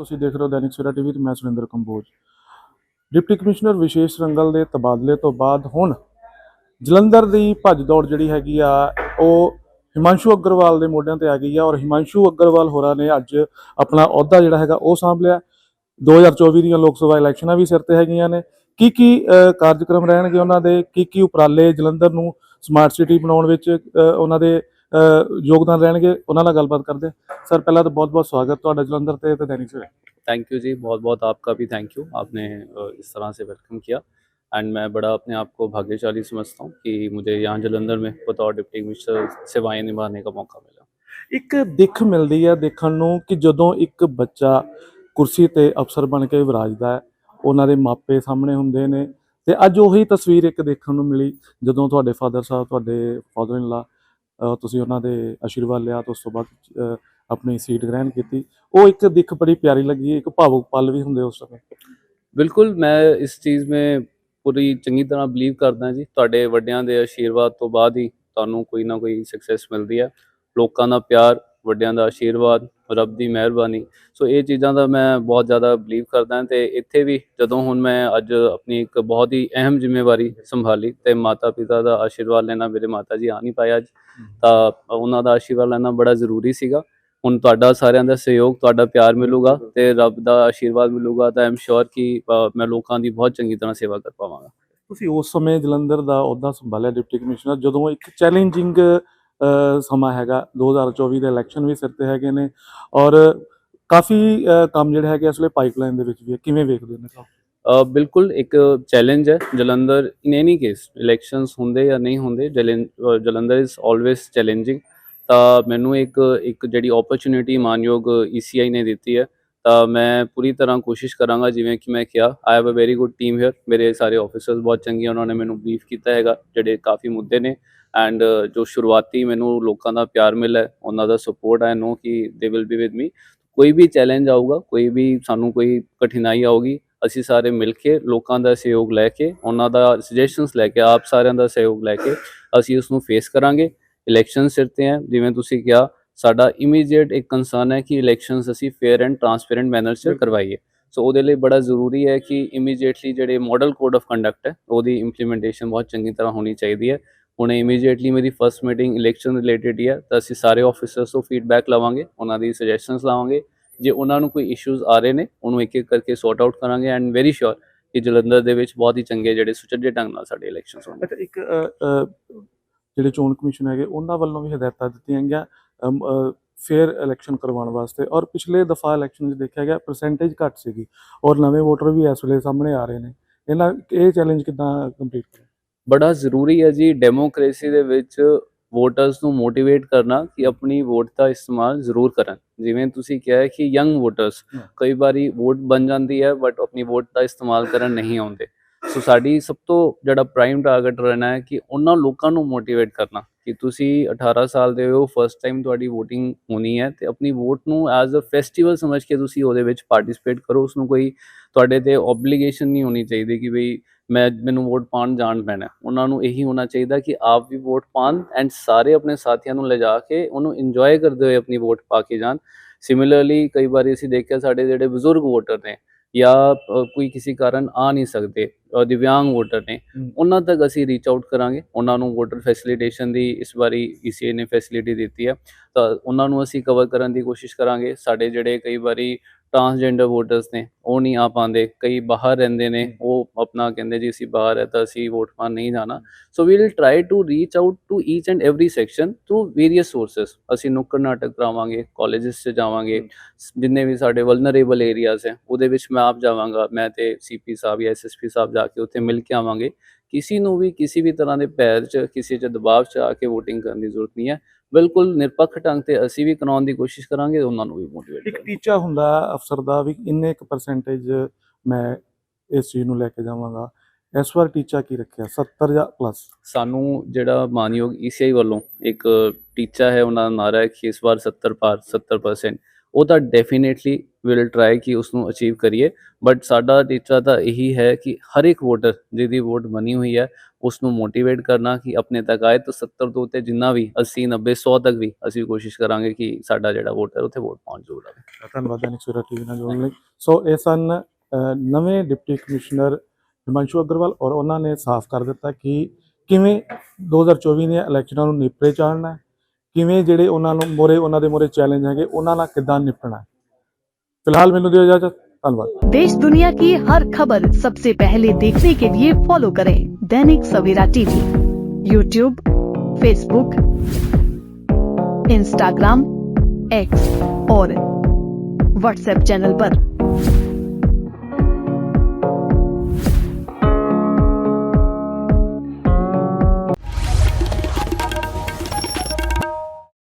ਤੁਸੀਂ ਦੇਖ ਰਹੇ ਹੋ ਦੈਨਿਕ ਸਵੇਰਾ ਟੀਵੀ ਤੇ ਮੈਂ ਸੁਰਿੰਦਰ ਕੰਬੋਜ। ਡਿਪਟੀ ਕਮਿਸ਼ਨਰ ਵਿਸ਼ੇਸ਼ ਰੰਗਲ ਦੇ ਤਬਾਦਲੇ ਤੋਂ ਬਾਅਦ ਹੁਣ ਜਲੰਧਰ ਦੀ ਭੱਜ ਦੌੜ ਜਿਹੜੀ ਹੈਗੀ ਆ, ਉਹ ਹਿਮਾਂਸ਼ੂ ਅਗਰਵਾਲ ਦੇ ਮੋਢਿਆਂ ਤੇ ਆ ਗਈ ਆ ਔਰ ਹਿਮਾਂਸ਼ੂ ਅਗਰਵਾਲ ਹੋਰਾਂ ਨੇ ਅੱਜ ਆਪਣਾ ਅਹੁਦਾ ਜਿਹੜਾ ਹੈਗਾ ਉਹ ਸੰਭ ਲਿਆ। 2024 ਦੀਆਂ ਲੋਕ ਸਭਾ ਇਲੈਕਸ਼ਨਾਂ ਵੀ ਸਿਰ ਤੇ ਹੈਗੀਆਂ ਨੇ। ਕੀ ਕੀ ਕਾਰਜਕ੍ਰਮ ਰਹਿਣਗੇ ਉਹਨਾਂ ਦੇ? ਕੀ ਕੀ ਉਪਰਾਲੇ ਜਲੰਧਰ ਨੂੰ ਸਮਾਰਟ ਸਿਟੀ ਬਣਾਉਣ ਵਿੱਚ ਉਹਨਾਂ ਦੇ ਯੋਗਦਾਨ ਰਹਿਣਗੇ ਉਹਨਾਂ ਨਾਲ ਗੱਲਬਾਤ ਕਰਦੇ ਹਾਂ। ਸਰ ਪਹਿਲਾਂ ਤਾਂ ਬਹੁਤ ਬਹੁਤ ਸਵਾਗਤ ਤੁਹਾਡਾ ਜਲੰਧਰ ਤੇ ਤੇ ਦੈਨਿਕ ਸਵੇਰਾ थैंक यू जी बहुत बहुत आपका भी थैंक यू आपने अ, इस तरह से वेलकम किया एंड मैं बड़ा अपने आप को भाग्यशाली समझता हूँ कि मुझे यहाँ जलंधर में बतौर डिप्टी कमिश्नर सेवाएं निभाने का मौका मिला ਇੱਕ ਦਿੱਖ ਮਿਲਦੀ ਹੈ ਦੇਖਣ ਨੂੰ ਕਿ ਜਦੋਂ ਇੱਕ ਬੱਚਾ ਕੁਰਸੀ ਤੇ ਅਫਸਰ ਬਣ ਕੇ ਵਿਰਾਜਦਾ ਹੈ ਉਹਨਾਂ ਦੇ ਮਾਪੇ ਸਾਹਮਣੇ ਹੁੰਦੇ ਨੇ ਤੇ ਅੱਜ ਉਹੀ ਤਸਵੀਰ ਇੱਕ ਦੇਖਣ ਨੂੰ ਮਿਲੀ ਜਦੋਂ ਤੁਹਾਡੇ ਫਾਦਰ ਸਾਹਿਬ ਤੁਹਾਡੇ ਫਾਦਰ ਇਨ ਲਾ ਤੁਸੀਂ ਉਹਨਾਂ ਦੇ ਆਸ਼ੀਰਵਾਦ ਲਿਆ ਤੇ ਉਸ ਤੋਂ ਬਾਅਦ ਆਪਣੀ ਸੀਟ ਗ੍ਰਹਿਣ ਕੀਤੀ। ਉਹ ਇੱਕ ਦਿੱਖ ਬੜੀ ਪਿਆਰੀ ਲੱਗੀ ਇੱਕ ਭਾਵੁਕ ਪਲ ਵੀ ਹੁੰਦੇ ਉਸ ਸਮੇਂ। ਬਿਲਕੁਲ, ਮੈਂ ਇਸ ਚੀਜ਼ में ਪੂਰੀ ਚੰਗੀ ਤਰ੍ਹਾਂ ਬਲੀਵ ਕਰਦਾ ਜੀ। ਤੁਹਾਡੇ ਵੱਡਿਆਂ ਦੇ ਆਸ਼ੀਰਵਾਦ ਤੋਂ ਬਾਅਦ ਹੀ ਤੁਹਾਨੂੰ ਕੋਈ ਨਾ ਕੋਈ ਸਕਸੈਸ ਮਿਲਦੀ ਹੈ। ਲੋਕਾਂ ਦਾ ਪਿਆਰ, ਵੱਡਿਆਂ ਦਾ ਆਸ਼ੀਰਵਾਦ ਰੱਬ ਦੀ ਮਿਹਰਬਾਨੀ। ਸੋ ਇਹ ਚੀਜ਼ਾਂ ਦਾ ਮੈਂ ਬਹੁਤ ਜ਼ਿਆਦਾ ਬਲੀਵ ਕਰਦਾ ਤੇ ਇੱਥੇ ਵੀ ਜਦੋਂ ਹੁਣ ਮੈਂ ਅੱਜ ਆਪਣੀ ਇੱਕ ਬਹੁਤ ਹੀ ਅਹਿਮ ਜ਼ਿੰਮੇਵਾਰੀ ਸੰਭਾਲੀ ਤੇ ਮਾਤਾ ਪਿਤਾ ਦਾ ਆਸ਼ੀਰਵਾਦ ਲੈਣਾ, ਮੇਰੇ ਮਾਤਾ ਜੀ ਆ ਨਹੀਂ ਪਾਏ ਅੱਜ, ਤਾਂ ਉਹਨਾਂ ਦਾ ਆਸ਼ੀਰਵਾਦ ਲੈਣਾ ਬੜਾ ਜ਼ਰੂਰੀ ਸੀਗਾ। ਹੁਣ ਤੁਹਾਡਾ ਸਾਰਿਆਂ ਦਾ ਸਹਿਯੋਗ, ਤੁਹਾਡਾ ਪਿਆਰ ਮਿਲੂਗਾ ਤੇ ਰੱਬ ਦਾ ਆਸ਼ੀਰਵਾਦ ਮਿਲੂਗਾ ਤਾਂ ਆਮ ਸ਼ੋਰ ਕਿ ਮੈਂ ਲੋਕਾਂ ਦੀ ਬਹੁਤ ਚੰਗੀ ਤਰ੍ਹਾਂ ਸੇਵਾ ਕਰ ਪਾਵਾਂਗਾ। ਤੁਸੀਂ ਉਸ ਸਮੇਂ ਜਲੰਧਰ ਦਾ ਅਹੁਦਾ ਸੰਭਾਲਿਆ, ਡਿਪਟੀ ਕਮਿਸ਼ਨਰ, ਜਦੋਂ ਇੱਕ ਚੈਲੰਜਿੰਗ ਸਮਾਂ ਹੈਗਾ। 2024 ਦੇ ਇਲੈਕਸ਼ਨ ਵੀ ਸਿਰ ਤੇ ਹੈਗੇ ਨੇ। ਔਰ ਕਾਫੀ ਕੰਮ ਜਿਹੜਾ ਹੈਗਾ ਅਸਲੇ ਪਾਈਪਲਾਈਨ ਦੇ ਵਿੱਚ ਵੀ ਹੈ। ਕਿਵੇਂ ਵੇਖਦੇ ਨੇ ਸਾਹਿਬ ਬਿਲਕੁਲ ਇੱਕ ਚੈਲੰਜ ਹੈ। Jalandhar in any case elections ਹੁੰਦੇ ਜਾਂ ਨਹੀਂ ਹੁੰਦੇ ਜਲੰਧਰ ਇਜ਼ ਆਲਵੇਸ ਚੈਲੰਜਿੰਗ ਤਾਂ ਮੈਨੂੰ ਇੱਕ ਇੱਕ ਜਿਹੜੀ ਓਪਰਚ्युनिटी ਮਾਨਯੋਗ ਈਸੀਆਈ ਨੇ ਦਿੱਤੀ ਹੈ। ਤਾਂ ਮੈਂ ਪੂਰੀ ਤਰ੍ਹਾਂ ਕੋਸ਼ਿਸ਼ ਕਰਾਂਗਾ, ਜਿਵੇਂ ਕਿ ਮੈਂ ਕਿਹਾ I have a very good team here ਮੇਰੇ ਸਾਰੇ ਆਫੀਸਰਸ ਬਹੁਤ ਚੰਗੇ ਉਹਨਾਂ ਨੇ ਮੈਨੂੰ ਬਰੀਫ ਕੀਤਾ ਹੈਗਾ, ਜਿਹੜੇ ਕਾਫੀ ਮੁੱਦੇ ਨੇ ਐਂਡ ਜੋ ਸ਼ੁਰੂਆਤੀ ਮੈਨੂੰ ਲੋਕਾਂ ਦਾ ਪਿਆਰ ਮਿਲਿਆ, ਉਹਨਾਂ ਦਾ ਸਪੋਰਟ ਆਈ ਨੋ ਕਿ they will be with me ਕੋਈ ਵੀ ਚੈਲੰਜ ਆਊਗਾ, ਕੋਈ ਵੀ ਸਾਨੂੰ ਕੋਈ ਕਠਿਨਾਈ ਆਊਗੀ, ਅਸੀਂ ਸਾਰੇ ਮਿਲ ਕੇ ਲੋਕਾਂ ਦਾ ਸਹਿਯੋਗ ਲੈ ਕੇ, ਉਹਨਾਂ ਦਾ ਸੁਜੈਸ਼ਨਸ ਲੈ ਕੇ, ਆਪ ਸਾਰਿਆਂ ਦਾ ਸਹਿਯੋਗ ਲੈ ਕੇ ਅਸੀਂ ਉਸ ਨੂੰ ਫੇਸ ਕਰਾਂਗੇ। ਇਲੈਕਸ਼ਨ ਸਿਰ ਤੇ ਹੈ, ਜਿਵੇਂ ਤੁਸੀਂ ਕਿਹਾ ਸਾਡਾ ਇਮੀਡੀਏਟ ਇੱਕ ਕੰਸਰਨ ਹੈ ਕਿ ਇਲੈਕਸ਼ਨਸ ਅਸੀਂ ਫੇਅਰ ਐਂਡ ਟਰਾਂਸਪੇਰੈਂਟ ਮੈਨਰ 'ਚ ਕਰਵਾਈਏ। ਸੋ ਉਹਦੇ ਲਈ ਬੜਾ ਜ਼ਰੂਰੀ ਹੈ ਕਿ ਇਮੀਡੀਏਟਲੀ ਜਿਹੜੇ ਮਾਡਲ ਕੋਡ ਆਫ ਕੰਡਕਟ ਹੈ ਉਹਦੀ ਇੰਪਲੀਮੈਂਟੇਸ਼ਨ ਬਹੁਤ ਚੰਗੀ ਤਰ੍ਹਾਂ ਹੋਣੀ ਚਾਹੀਦੀ ਹੈ। ਹੁਣ ਇਮੀਡੀਏਟਲੀ ਮੇਰੀ ਫਰਸਟ ਮੀਟਿੰਗ ਇਲੈਕਸ਼ਨ ਰਿਲੇਟਡ ਹੀ ਹੈ ਤਾਂ ਅਸੀਂ ਸਾਰੇ ਆਫੀਸਰਸ ਤੋਂ ਫੀਡਬੈਕ ਲਵਾਂਗੇ ਉਹਨਾਂ ਦੀ ਸੁਜੈਸ਼ਨਸ ਲਵਾਂਗੇ। ਜੇ ਉਹਨਾਂ ਨੂੰ ਕੋਈ ਇਸ਼ੂਜ਼ ਆ ਰਹੇ ਨੇ ਉਹਨੂੰ ਇੱਕ ਇੱਕ ਕਰਕੇ ਸੌਰਟ ਆਊਟ ਕਰਾਂਗੇ ਐਂਡ ਵੈਰੀ ਸ਼ੋਰ ਕਿ ਜਲੰਧਰ ਦੇ ਵਿੱਚ ਬਹੁਤ ਹੀ ਚੰਗੇ ਜਿਹੜੇ ਸੁਚੱਜੇ ਢੰਗ ਨਾਲ ਸਾਡੇ ਇਲੈਕਸ਼ਨਸ ਹੋਣਗੇ। ਅੱਛਾ ਇੱਕ ਜਿਹੜੇ ਚੋਣ ਕਮਿਸ਼ਨ ਹੈਗੇ ਉਹਨਾਂ ਵੱਲੋਂ ਵੀ ਹਦਾਇਤਾਂ ਦਿੱਤੀਆਂ ਗਈਆਂ। ਫੇਅਰ ਇਲੈਕਸ਼ਨ ਕਰਵਾਉਣ ਵਾਸਤੇ ਔਰ ਪਿਛਲੇ ਦਫਾ ਇਲੈਕਸ਼ਨ 'ਚ ਦੇਖਿਆ ਗਿਆ ਪਰਸੈਂਟੇਜ ਘੱਟ ਸੀਗੀ ਔਰ ਨਵੇਂ ਵੋਟਰ ਵੀ ਇਸ ਵੇਲੇ ਸਾਹਮਣੇ ਆ ਰਹੇ ਨੇ। ਇਹਨਾਂ ਇਹ ਚੈਲੰਜ ਕਿਦਾਂ ਕੰਪਲੀਟ ਕਰਾਂ? ਬੜਾ ਜ਼ਰੂਰੀ ਹੈ ਜੀ ਡੈਮੋਕ੍ਰੇਸੀ ਦੇ ਵਿੱਚ ਵੋਟਰਸ ਨੂੰ ਮੋਟੀਵੇਟ ਕਰਨਾ ਕਿ ਆਪਣੀ ਵੋਟ ਦਾ ਇਸਤੇਮਾਲ ਜ਼ਰੂਰ ਕਰਨ। ਜਿਵੇਂ ਤੁਸੀਂ ਕਿਹਾ ਹੈ ਕਿ ਯੰਗ ਵੋਟਰਸ। ਕਈ ਵਾਰੀ ਵੋਟ ਬਣ ਜਾਂਦੀ ਹੈ ਬਟ ਆਪਣੀ ਵੋਟ ਦਾ ਇਸਤੇਮਾਲ ਕਰਨ ਨਹੀਂ ਆਉਂਦੇ। ਸੋ ਸਾਡੀ ਸਭ ਤੋਂ ਜਿਹੜਾ ਪ੍ਰਾਈਮ ਟਾਰਗੇਟ ਰਹਿਣਾ ਹੈ ਕਿ ਉਹਨਾਂ ਲੋਕਾਂ ਨੂੰ ਮੋਟੀਵੇਟ ਕਰਨਾ। ਕਿ ਤੁਸੀਂ 18 ਸਾਲ ਦੇ ਹੋ ਫਸਟ ਟਾਈਮ ਤੁਹਾਡੀ VOTING ਹੋਣੀ ਹੈ ਤੇ ਆਪਣੀ ਵੋਟ ਨੂੰ ਐਜ਼ ਅ ਫੈਸਟੀਵਲ ਸਮਝ ਕੇ ਤੁਸੀਂ ਉਹਦੇ ਵਿੱਚ ਪਾਰਟਿਸਿਪੇਟ ਕਰੋ। ਉਸ ਨੂੰ ਕੋਈ ਤੁਹਾਡੇ ਤੇ ਓਬਲੀਗੇਸ਼ਨ ਨਹੀਂ ਹੋਣੀ ਚਾਹੀਦੀ ਕਿ ਬਈ ਮੈਂ, ਮੈਨੂੰ ਵੋਟ ਪਾਉਣ ਜਾਣ ਪੈਣਾ। ਉਹਨਾਂ ਨੂੰ ਇਹੀ ਹੋਣਾ ਚਾਹੀਦਾ ਕਿ ਆਪ ਵੀ ਵੋਟ ਪਾਣ ਐਂਡ ਸਾਰੇ ਆਪਣੇ ਸਾਥੀਆਂ ਨੂੰ ਲਿਜਾ ਕੇ ਉਹਨੂੰ ਇੰਜੋਏ ਕਰਦੇ ਹੋਏ ਆਪਣੀ ਵੋਟ ਪਾ ਕੇ ਜਾਣ। ਸਿਮਿਲਰਲੀ ਕਈ ਵਾਰੀ ਅਸੀਂ ਦੇਖਿਆ ਸਾਡੇ ਜਿਹੜੇ ਬਜ਼ੁਰਗ ਵੋਟਰ ਨੇ ਜਾਂ ਕੋਈ ਕਿਸੇ ਕਾਰਨ ਆ ਨਹੀਂ ਸਕਦੇ ਦਿਵਿਆਂਗ ਵੋਟਰ ਨੇ। ਉਹਨਾਂ ਤੱਕ ਅਸੀਂ ਰੀਚ ਆਊਟ ਕਰਾਂਗੇ। ਉਹਨਾਂ ਨੂੰ ਵੋਟਰ ਫੈਸਿਲਿਟੇਸ਼ਨ ਦੀ ਇਸ ਵਾਰੀ ਈਸੀਏ ਨੇ ਫੈਸਿਲਿਟੀ ਦਿੱਤੀ ਹੈ। ਤਾਂ ਉਹਨਾਂ ਨੂੰ ਅਸੀਂ ਕਵਰ ਕਰਨ ਦੀ ਕੋਸ਼ਿਸ਼ ਕਰਾਂਗੇ। ਸਾਡੇ ਜਿਹੜੇ ਕਈ ਵਾਰੀ ਟਰਾਂਸਜੈਂਡਰ ਵੋਟਰਸ ਨੇ ਉਹ ਨਹੀਂ ਆ ਪਾਉਂਦੇ ਕਈ ਬਾਹਰ ਰਹਿੰਦੇ ਨੇ ਉਹ ਆਪਣਾ ਕਹਿੰਦੇ ਜੀ ਅਸੀਂ ਬਾਹਰ ਹੈ ਤਾਂ ਅਸੀਂ ਵੋਟ ਪਾਉਣ ਨਹੀਂ ਜਾਣਾ। So we will try to reach out to each and every section through various sources ਅਸੀਂ ਨੁੱਕੜ ਨਾਟਕ ਕਰਾਵਾਂਗੇ ਕਾਲਜਸ 'ਚ ਜਾਵਾਂਗੇ ਜਿੰਨੇ ਵੀ ਸਾਡੇ ਵਲਨਰੇਬਲ ਏਰੀਆਜ਼ ਹੈ ਉਹਦੇ ਵਿੱਚ ਮੈਂ ਆਪ ਜਾਵਾਂਗਾ ਮੈਂ ਤੇ ਸੀਪੀ ਸਾਹਿਬ ਜਾਂ ਐਸਐਸਪੀ ਸਾਹਿਬ ਜਾ ਕੇ ਉੱਥੇ ਮਿਲ ਕੇ ਆਵਾਂਗੇ। ਕਿਸੇ ਨੂੰ ਵੀ ਕਿਸੇ ਵੀ ਤਰ੍ਹਾਂ ਦੇ ਪੈਰ 'ਚ ਕਿਸੇ 'ਚ ਦਬਾਅ 'ਚ ਆ ਕੇ VOTING ਕਰਨ ਦੀ ਜ਼ਰੂਰਤ ਨਹੀਂ ਹੈ। ਬਿਲਕੁਲ ਨਿਰਪੱਖ ਢੰਗ ਤੇ ਅਸੀਂ ਵੀ ਕਰਾਉਣ ਦੀ ਕੋਸ਼ਿਸ਼ ਕਰਾਂਗੇ ਉਹਨਾਂ ਨੂੰ ਵੀ ਮੋਟੀਵੇਟ ਇੱਕ ਟੀਚਾ ਹੁੰਦਾ ਅਫਸਰ ਦਾ ਵੀ ਇੰਨੇ ਕੁ ਪਰਸੈਂਟੇਜ ਮੈਂ ਇਸ ਚੀਜ਼ ਨੂੰ ਲੈ ਕੇ ਜਾਵਾਂਗਾ। ਇਸ ਵਾਰ ਟੀਚਾ ਕੀ ਰੱਖਿਆ? 70 ਜਾਂ ਪਲੱਸ ਸਾਨੂੰ ਜਿਹੜਾ ਮਾਨਯੋਗ ਈਸੀਆਈ ਵੱਲੋਂ ਇੱਕ ਟੀਚਾ ਹੈ ਉਹਨਾਂ ਦਾ ਨਾਰਾ ਹੈ ਕਿ ਇਸ ਵਾਰ 70 ਪਾਰ 70% ਉਹ ਤਾਂ ਡੈਫੀਨੇਟਲੀ ਵਿਲ ਟਰਾਈ ਕਿ ਉਸ ਨੂੰ ਅਚੀਵ ਕਰੀਏ। ਬਟ ਸਾਡਾ ਟੀਚਾ ਤਾਂ ਇਹੀ ਹੈ ਕਿ ਹਰ ਇੱਕ ਵੋਟਰ ਜਿਹਦੀ ਵੋਟ ਬਣੀ ਹੋਈ ਹੈ ਉਸ ਨੂੰ ਮੋਟੀਵੇਟ ਕਰਨਾ ਕਿ ਆਪਣੇ ਤੱਕ ਆਏ ਤਾਂ 70 ਤੋਂ ਉੱਤੇ ਜਿੰਨਾ ਵੀ 80 90 100 ਤੱਕ ਵੀ ਅਸੀਂ ਕੋਸ਼ਿਸ਼ ਕਰਾਂਗੇ ਕਿ ਸਾਡਾ ਜਿਹੜਾ ਵੋਟਰ ਉੱਥੇ ਵੋਟ ਪਹੁੰਚ ਜ਼ਰੂਰ ਆਵੇ ਧੰਨਵਾਦ ਦੈਨਿਕ ਸਵੇਰਾ ਟੀਵੀ ਨਾਲ ਜੁੜਨ ਲਈ। ਸੋ ਇਹ ਸਨ ਨਵੇਂ ਡਿਪਟੀ ਕਮਿਸ਼ਨਰ ਹਿਮਾਂਸ਼ੂ ਅਗਰਵਾਲ ਔਰ ਉਹਨਾਂ ਨੇ ਸਾਫ਼ ਕਰ ਦਿੱਤਾ ਕਿ ਕਿਵੇਂ 2024 ਦੀਆਂ ਇਲੈਕਸ਼ਨਾਂ ਨੂੰ ਨੇਪਰੇ ਚਾੜਨਾ ਹੈ। ਕਿਵੇਂ ਜਿਹੜੇ ਉਹਨਾਂ ਨੂੰ ਮੋਰੇ ਉਹਨਾਂ ਦੇ ਮੋਰੇ ਚੈਲੰਜ ਹੈਗੇ ਉਹਨਾਂ ਨਾਲ ਕਿੱਦਾਂ ਨਿਪਟਣਾ ਹੈ ਫਿਲਹਾਲ ਮੈਨੂੰ ਦਿਓ ਇਜਾਜ਼ਤ ਧੰਨਵਾਦ देश दुनिया की हर खबर सबसे पहले देखने के लिए फॉलो करें Dainik Savera TV YouTube Facebook Instagram X और व्हाट्सएप चैनल पर।